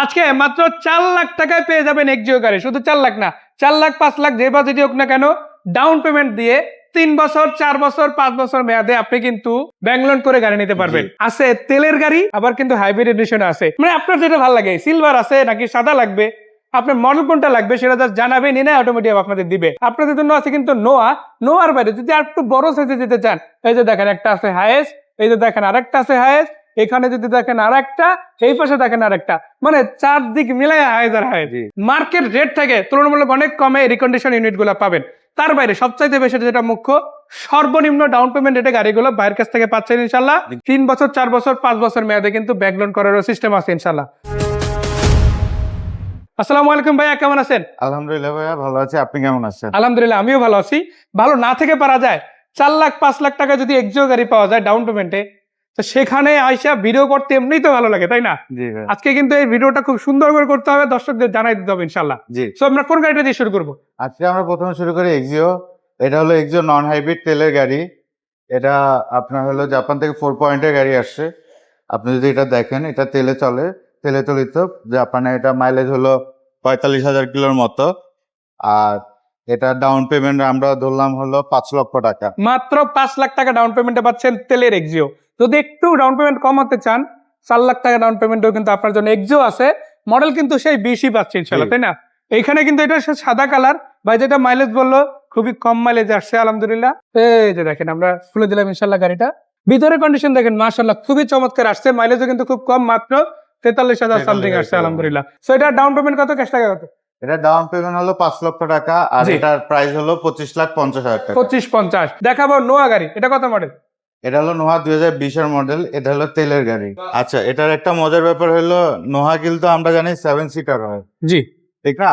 আজকে মাত্র চার লাখ টাকায় পেয়ে যাবেন এক্সিও গাড়ি। শুধু চার লাখ না চার লাখ পাঁচ লাখ যে বাজেটই হোক না কেন ডাউন পেমেন্ট দিয়ে তিন বছর চার বছর পাঁচ বছর মেয়াদে আপনি কিন্তু ব্যাংক লোন করে গাড়ি নিতে পারবেন। আছে তেলের গাড়ি আবার কিন্তু হাইব্রিড এডিশন আছে। মানে আপনার যেটা ভালো লাগে সিলভার আছে নাকি সাদা লাগবে আপনার মডেল কোনটা লাগবে সেটা জাস্ট জানাবেন এনে অটোমেটিক আপনাদের দিবে। আপনাদের জন্য আছে কিন্তু নোয়া নোয়ার বাইরে যদি আর একটু বড় সাইজে যেতে চান এই যে দেখেন একটা আছে হায়েস্ট এই যে দেখেন আরেকটা আছে হায়েস্ট এখানে যদি দেখেন আর একটা এই পাশে দেখেন আর একটা মানে চারদিক মিলাই হায়েজ আর মার্কেট রেট থেকে তুলনামূলক অনেক কমে রিকন্ডিশন ইউনিটগুলো পাবেন। তার বাইরে সবচাইতে বেশি যেটা মুখ্য সর্বনিম্ন ডাউন পেমেন্ট রেটে গাড়িগুলো বাইরের কাছ থেকে পাচ্ছেন ইনশাল্লাহ। তিন বছর চার বছর পাঁচ বছর মেয়াদে কিন্তু ব্যাংক লোন করারও সিস্টেম আছে ইনশাল্লাহ। আসসালামু আলাইকুম ভাইয়া কেমন আছেন? আলহামদুলিল্লাহ ভাইয়া ভালো আছি। আপনি কেমন আছেন? আলহামদুলিল্লাহ আমিও ভালো আছি। ভালো না থেকে পারা যায়। চার লাখ পাঁচ লাখ টাকা যদি এক্সিও গাড়ি পাওয়া যায় ডাউন পেমেন্টে তো সেখানে আইসা ভিডিও করতে এমনি তো ভালো লাগে তাই না? আজকে কিন্তু এই ভিডিওটা খুব সুন্দর করে করতে হবে দর্শকদের জানাই দিতে হবে ইনশাল্লাহ জি। তো আমরা কোন গাড়িটা দিয়ে শুরু করব? আজকে আমরা প্রথমে শুরু করি এক্সিও এটা হলো এক্সিও নন হাইব্রিড তেলের গাড়ি। এটা আপনার হলো জাপান থেকে ফোর পয়েন্টের গাড়ি আসছে। আপনি যদি এটা দেখেন এটা তেলে চলে তেলে চলিত। জাপানে এটা মাইলেজ হলো পঁয়তাল্লিশ হাজার কিলোর মতো। আর এটা ডাউন পেমেন্ট আমরা ধরলাম হলো পাঁচ লক্ষ টাকা। মাত্র পাঁচ লাখ টাকা ডাউন পেমেন্টে পাচ্ছেন তেলের এক্সিও যদি একটু ডাউন পেমেন্ট কমাতে চান চার লাখ টাকা ডাউন পেমেন্টও কিন্তু আপনার জন্য এক্সিও আছে। মডেল কিন্তু সেই বেশি পাচ্ছে ইনশাল্লাহ তাই না? এইখানে কিন্তু এটা সাদা কালার ভাই যেটা মাইলেজ বলল খুবই কম মাইলেজ আসছে আলহামদুলিল্লাহ। এই যে দেখেন আমরা খুলে দিলাম ইনশাল্লাহ গাড়িটা। ভিতরে কন্ডিশন দেখেন মাশাল্লাহ খুবই চমৎকার আসছে। মাইলেজও কিন্তু খুব কম মাত্র তেতাল্লিশ হাজার সামথিং আসছে আলহামদুলিল্লাহ। সো এটা ডাউন পেমেন্ট কত? ক্যাশ টাকা কত? এটা ডাউন পেমেন্ট হলো পাঁচ লক্ষ টাকা আর। এটার প্রাইস হলো পঁচিশ লাখ পঞ্চাশ হাজার টাকা। পঁচিশ পঞ্চাশ। দেখাবো নোয়া গাড়ি। এটা কত মডেল এটা হলো নোহা দুই হাজার বিশের মডেল এটা হলো তেলের গাড়ি। আচ্ছা এটার একটা মজার ব্যাপার হলো নোহা কিন্তু আমরা জানি সেভেন সিটার হয়। জি। ঠিক না?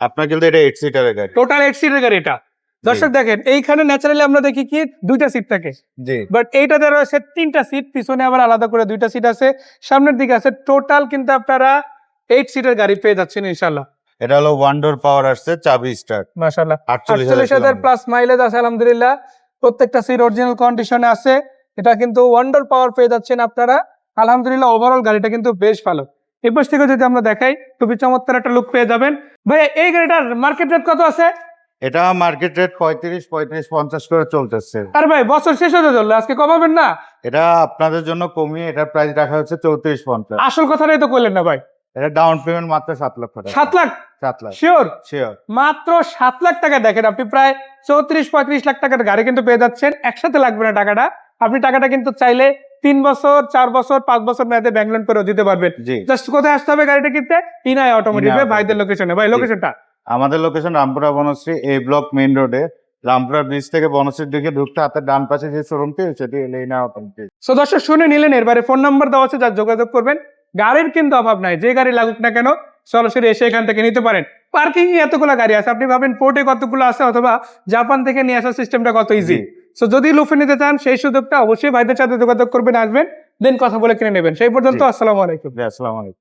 আপনার কিন্তু এটা এইট সিটারের গাড়ি। টোটাল এইট সিটের গাড়ি এটা। দর্শক দেখেন এইখানে ন্যাচারালি আমরা দেখি কি দুইটা সিট থাকে। জি। বাট এইটাতে রয়েছে তিনটা সিট পিছনে আবার আলাদা করে দুইটা সিট আছে। সামনের দিকে আছে টোটাল কিন্তু আপনারা এইট সিটের গাড়ি পেয়ে যাচ্ছেন ইনশাল্লাহ এটা হলো ওয়ান ডোর পাওয়ার আসছে চাবি স্টার মাশাল্লাহ আটচল্লিশ আটচল্লিশ হাজার প্লাস মাইলেজ আছে আলহামদুলিল্লাহ। প্রত্যেকটা সিট অরিজিনাল কন্ডিশনে আছে। এটা কিন্তু ওয়ান্ডার পাওয়ার পেয়ে যাচ্ছেন আপনারা। আলহামদুলিল্লাহ ওভারঅল গাড়িটা কিন্তু বেশ ভালো। এই পাশ থেকে যদি আমরা দেখাই খুবই চমৎকার একটা লুক পেয়ে যাবেন। ভাই এই গাড়িটার মার্কেট রেট কত আছে? এটা মার্কেট রেট পঁয়ত্রিশ পঁয়ত্রিশ পঞ্চাশ করে চলতেছে। আর ভাই বছর শেষ হতে চললে আজকে কমাবেন না? এটা আপনাদের জন্য কমিয়ে এটার প্রাইস রাখা হচ্ছে চৌত্রিশ পঞ্চাশ। আসল কথাটাই তো করলেন না ভাই। এটা ডাউন পেমেন্ট মাত্র সাত লক্ষ টাকা। সাত লাখ? সাত লাখ। শিওর শিওর মাত্র সাত লাখ টাকা। দেখেন আপনি প্রায় চৌত্রিশ পঁয়ত্রিশ লাখ টাকার গাড়ি কিন্তু পেয়ে যাচ্ছেন। একসাথে লাগবে না টাকাটা। আপনি টাকাটা কিন্তু চাইলে তিন বছর চার বছর পাঁচ বছর মেয়াদে ব্যাংক লোন করে দিতে পারবেন। জাস্ট কোথায় আসতে হবে গাড়িটা কিনতে? ইনাই অটোমেটিক ভাইদের লোকেশনে ভাই। লোকেশনটা আমাদের location Rampura Banasree A block main রোডে রামপুরা ব্রিজ থেকে বনশ্রীর দিকে ঢুকতে হাতের ডান পাশে যে শোরুমটি সেটি এলেই না অটোমেটিক সো দর্শক শুনে নিলেন এরবারে ফোন নাম্বার দেওয়া আছে যার যোগাযোগ করবেন। গাড়ির কিন্তু অভাব নাই যে গাড়ি লাগুক না কেন সরাসরি এসে এখান থেকে নিতে পারেন। পার্কিং এতগুলো গাড়ি আছে আপনি ভাবেন পোর্টে কতগুলো আছে অথবা জাপান থেকে নিয়ে আসার সিস্টেমটা কত ইজি সো যদি লুফে নিতে চান সেই সুযোগটা অবশ্যই ভাইদের সাথে যোগাযোগ করবেন আসবেন দেন কথা বলে কিনে নেবেন। সেই পর্যন্ত। আসসালামু আলাইকুম। আসসালামু আলাইকুম।